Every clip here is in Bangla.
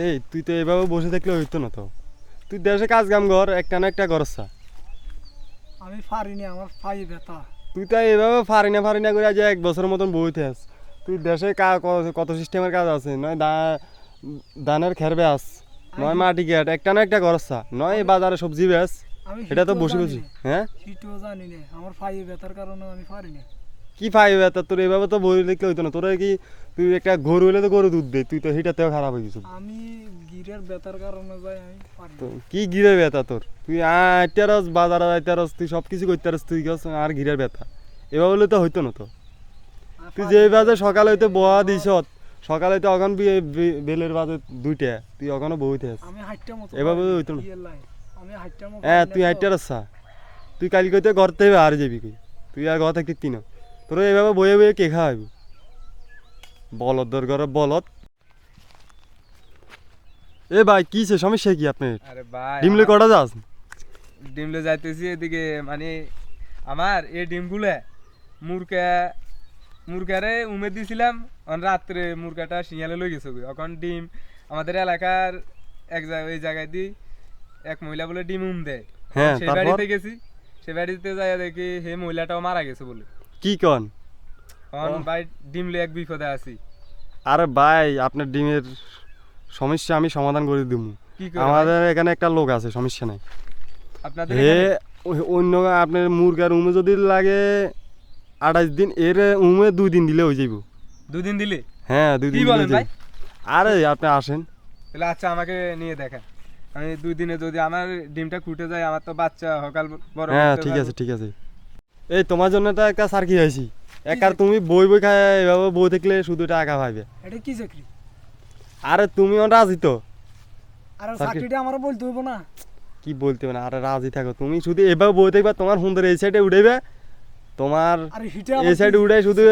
এই তুই তো এভাবে বসে থাকলে হইতো না তো। তুই দেশে কাজ কাম কর একটা না একটা করছা আমি পারিনি আমার পায়ে ব্যথা। তুই তো এইভাবে ফারিনা ফারিনা করে আজ এক বছরের মতন বইতে আস। তুই দেশে কা- কত সিস্টেমের কাজ আছে? নয় দা ধানের খের বেস নয় মাটি গেট একটা না একটা করছা নয় বাজারে সবজি বেস এটা তো বসে বসে হ্যাঁ? জানি না। আমার পায়ে ব্যথার কারণে আমি পারিনি কি পাইবে তা তোর এভাবে তো বই লিখলে হইতো না। তোর কি তুই একটা গরু হইলে তো গরু দুধ দে তুই তো হিটাতেও খারাপ হয়ে গেছিস আমি গিরের ব্যথার কারণে যাই আমি তো কি গিরের ব্যথা তোর? তুই আইতারস বাজারে আইতারস তুই সব কিছু করতারস তুই গছ আর গিরের ব্যথা। এভাবে হলে তো হইতো না তো। তুই যে বাজে সকালে হইতে বয়া দিস সকালে হইতে অখন বেলের বাজে দুইটা তুই অখনও বইতে আস এভাবে হইতো না। হ্যাঁ তুই আসা তুই কালকে হইতে ঘর থেকে আর যাবি তুই আর ঘর থাকতে তিন তোর এভাবে বয়ে বয়ে কে খাওয়াবি বলদ দর ঘরে বলদ। এ ভাই কি সে সমস্যা কি আরে ভাই ডিমলে কটা যাস? ডিমলে যাইতেছি এদিকে মানে আমার এই ডিমগুলো মুরগা মুরগারে উমে দিছিলাম অন রাত্রে মুরগাটা শিয়ালে লই গেছে এখন ডিম আমাদের এলাকার এক জায়গায় ওই জায়গায় দি এক মহিলা বলে ডিম উম দেয়। হ্যাঁ, সেই বাড়িতে গেছি সে বাড়িতে যাই দেখি হে মহিলাটাও মারা গেছে বলে। কি কন? ভাই ডিম এক বিপদে আছি। আরে ভাই আপনার ডিমের সমস্যা আমি সমাধান করে দিব ভাই? আমাদের এখানে একটা লোক আছে সমস্যা নাই। আপনাদের হে অন্য আপনার মুরগার উমে যদি লাগে আঠাশ দিন এর উমে দুই দিন দিলে হয়ে যাইব। দুই দিন দিলে? হ্যাঁ দুই দিন দিলে ভাই? আরে আপনি আসেন। তাহলে আচ্ছা আমাকে নিয়ে দেখেন। আমি দুই দিনে যদি আমার ডিমটা ফুটে যায় আমার তো বাচ্চা সকাল বড় হ্যাঁ ঠিক আছে ঠিক আছে। এই তোমার জন্য তো একটা সার্কি হয়েছি। একার তুমি বই বই খায় এভাবে বই থাকলে শুধু টাকা পাইবে। এটা কি চাকরি? আরে তুমিও রাজি তো? আর চাকরি- চাকরিটা আমার বলতে হইব না। কি বলতে হবে না? আরে রাজি থাকো। তুমি শুধু এভাবে বই থাকবে তোমার সুন্দর এই সাইডে উঠেবে তোমার এই সাইডে উঠে শুধু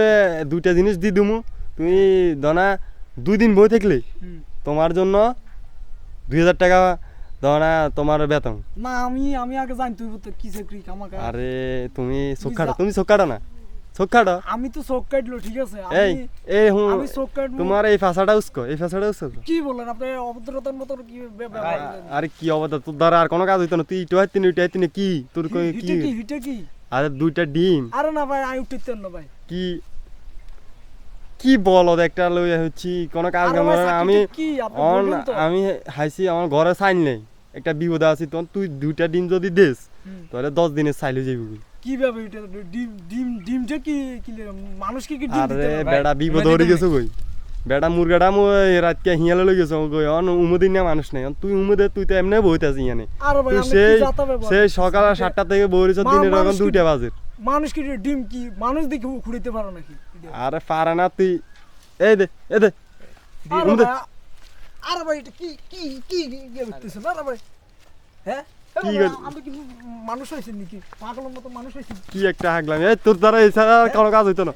দুইটা জিনিস দি দিমু। তুমি দনা দুই দিন বই থাকলে। তোমার জন্য দুই হাজার টাকা দনা তোমার বেতন। না আমি আমি আগে জানতে হইব তো কি চাকরি আমাকে আরে তুমি চোখ তুমি না? আমি তো চোখ কাটলো ঠিক আছে? এই এই হুঁ আমি চোখ তোমার এই ফাঁসাটা উস্কো এই ফাঁসাটা উস্কো। কি বলেন আপনি অভদ্রতার মতো কি? আরে কি তোর দ্বারা আর কোনো কাজ হইতো না তুই ইটো ইটো হাইতিন কি? তোর কি হিটে কি? হিটে কি? আরে দুইটা ডিম। আরে না ভাই আমি উঠতে না ভাই। কি? কি বল একটা লই হচ্ছি কোনো কাজ আমি আমি হাইছি আমার ঘরে সাইন নেই। একটা বিপদ আছি তখন তুই দুইটা ডিম যদি দেস। তাহলে দশ দিনের সাইলে যাবি কীভাবে এটা ডিম ডিম ডিমটা কি কি মানুষ কি কি ডিম আরে বেড়া বিপদ হয়ে গেছে কই? বেড়া মুরগাটা মো রাতকে হিয়ালে লই গেছে কই অন উমদিন না মানুষ নাই অন তুই উমদে তুই তো এমনি বইতে আছিস ইয়ানে। আরে ভাই তুই সেই কি সেই সকাল সাতটা থেকে বইরিছ দিনের এখন মানুষ কি- দুইটা বাজে। মানুষ কি ডিম কি মানুষ দেখে খুঁড়িতে পারো নাকি? আরে পারে না তুই এই দে এই দে। আরে ভাই, এটা কি কি কি ইয়ে না ভাই হ্যাঁ? আরে ভাই, কর- কি মানুষ হয়েছেন নাকি? পাগলের মতো মানুষ হয়েছে? কি একটা হাগলাম। এই তোর দ্বারা এছাড়া আর কোনো কাজ হইতো না।